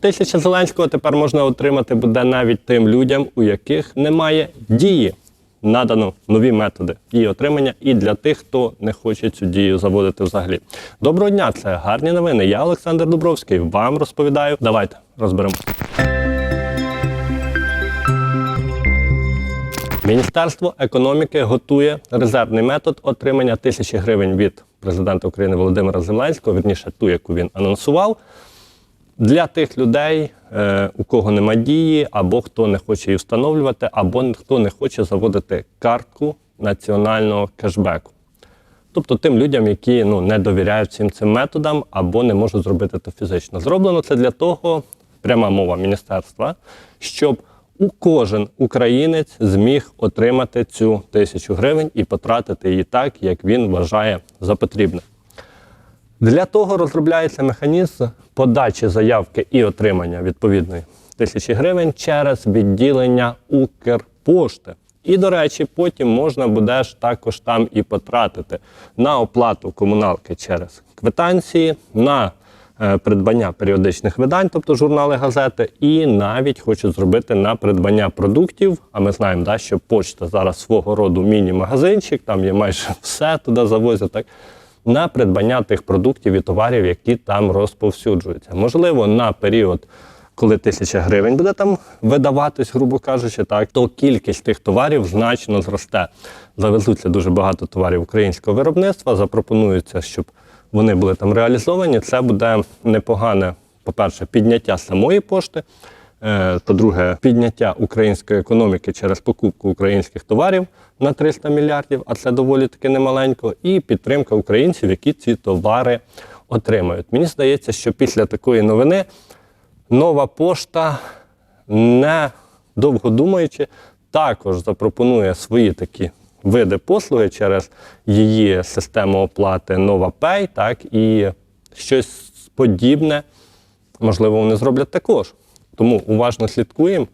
Тисяча Зеленського тепер можна отримати буде навіть тим людям, у яких немає дії. Надано нові методи її отримання і для тих, хто не хоче цю дію заводити взагалі. Доброго дня, це гарні новини. Я Олександр Дубровський. Вам розповідаю. Давайте розберемо. Міністерство економіки готує резервний метод отримання тисячі гривень від президента України Володимира Зеленського, вірніше ту, яку він анонсував, для тих людей, е, у кого нема дії, або хто не хоче її встановлювати, або хто не хоче заводити картку національного кешбеку. Тобто тим людям, які ну, не довіряють всім цим методам або не можуть зробити це фізично. Зроблено це для того, пряма мова міністерства, щоб у кожен українець зміг отримати цю тисячу гривень і потратити її так, як він вважає за потрібне. Для того розробляється механізм подачі заявки і отримання відповідної тисячі гривень через відділення Укрпошти. І, до речі, потім можна буде ж також там і потратити на оплату комуналки через квитанції, на е, придбання періодичних видань, тобто журнали, газети, і навіть хочуть зробити на придбання продуктів. А ми знаємо, да, що почта зараз свого роду міні-магазинчик, там є майже все туди завозять. Так? На придбання тих продуктів і товарів, які там розповсюджуються. Можливо, на період, коли тисяча гривень буде там видаватись, грубо кажучи, так то кількість тих товарів значно зросте. Завезуться дуже багато товарів українського виробництва. Запропонується, щоб вони були там реалізовані. Це буде непогане, по-перше, підняття самої пошти. Е, По-друге, підняття української економіки через покупку українських товарів на 300 мільярдів, а це доволі таки немаленько, і підтримка українців, які ці товари отримають. Мені здається, що після такої новини нова пошта, не довго думаючи, також запропонує свої такі види послуги через її систему оплати NovaPay, так і щось подібне можливо, вони зроблять також. Тому уважно слідкуємо.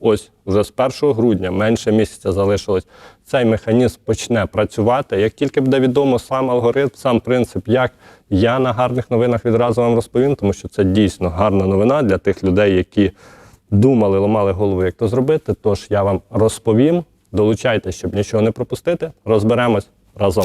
Ось вже з 1 грудня, менше місяця залишилось, цей механізм почне працювати. Як тільки буде відомо сам алгоритм, сам принцип, як я на гарних новинах відразу вам розповім, тому що це дійсно гарна новина для тих людей, які думали, ламали голову, як то зробити. Тож я вам розповім. Долучайтеся, щоб нічого не пропустити. Розберемось разом.